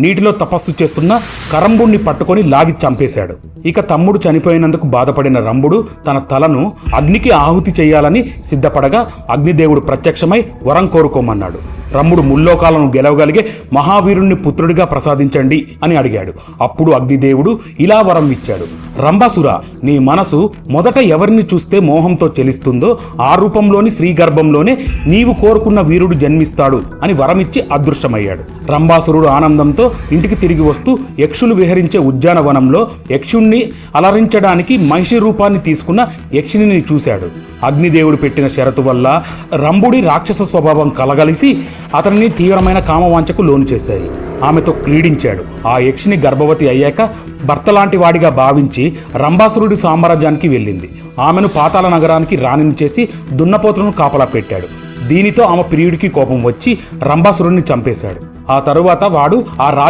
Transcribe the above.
నీటిలో తపస్సు చేస్తున్న కరంబుణ్ణి పట్టుకొని లాగి చంపేశాడు. ఇక తమ్ముడు చనిపోయినందుకు బాధపడిన రంభుడు తన తలను అగ్నికి ఆహుతి చేయాలని సిద్ధపడగా అగ్నిదేవుడు ప్రత్యక్షమై వరం కోరుకోమన్నాడు. రమ్ముడు ముల్లోకాలను గెలవగలిగే మహావీరుణ్ణి పుత్రుడిగా ప్రసాదించండి అని అడిగాడు. అప్పుడు అగ్నిదేవుడు ఇలా వరం ఇచ్చాడు. రంభాసుర నీ మనసు మొదట ఎవరిని చూస్తే మోహంతో చెలిస్తుందో ఆ రూపంలోని శ్రీగర్భంలోనే నీవు కోరుకున్న వీరుడు జన్మిస్తాడు అని వరమిచ్చి అదృశ్యమయ్యాడు. రంభాసురుడు ఆనందంతో ఇంటికి తిరిగి వస్తూ యక్షులు విహరించే ఉద్యానవనంలో యక్షుణ్ణి అలరించడానికి మహిషి రూపాన్ని తీసుకున్న యక్షిణిని చూశాడు. అగ్నిదేవుడు పెట్టిన షరతు వల్ల రంభుడి రాక్షస స్వభావం కలగలిసి అతనిని తీవ్రమైన కామవాంచకు లోను చేశాయి. ఆమెతో క్రీడించాడు. ఆ యక్షిని గర్భవతి అయ్యాక భర్త లాంటి వాడిగా భావించి రంభాసురుడి సామ్రాజ్యానికి వెళ్ళింది. ఆమెను పాతాళ నగరానికి రాణిని చేసి దున్నపోతులను కాపలా పెట్టాడు. దీనితో ఆమె ప్రియుడికి కోపం వచ్చి రంభాసురుడిని చంపేశాడు. ఆ తరువాత వాడు ఆ రాజ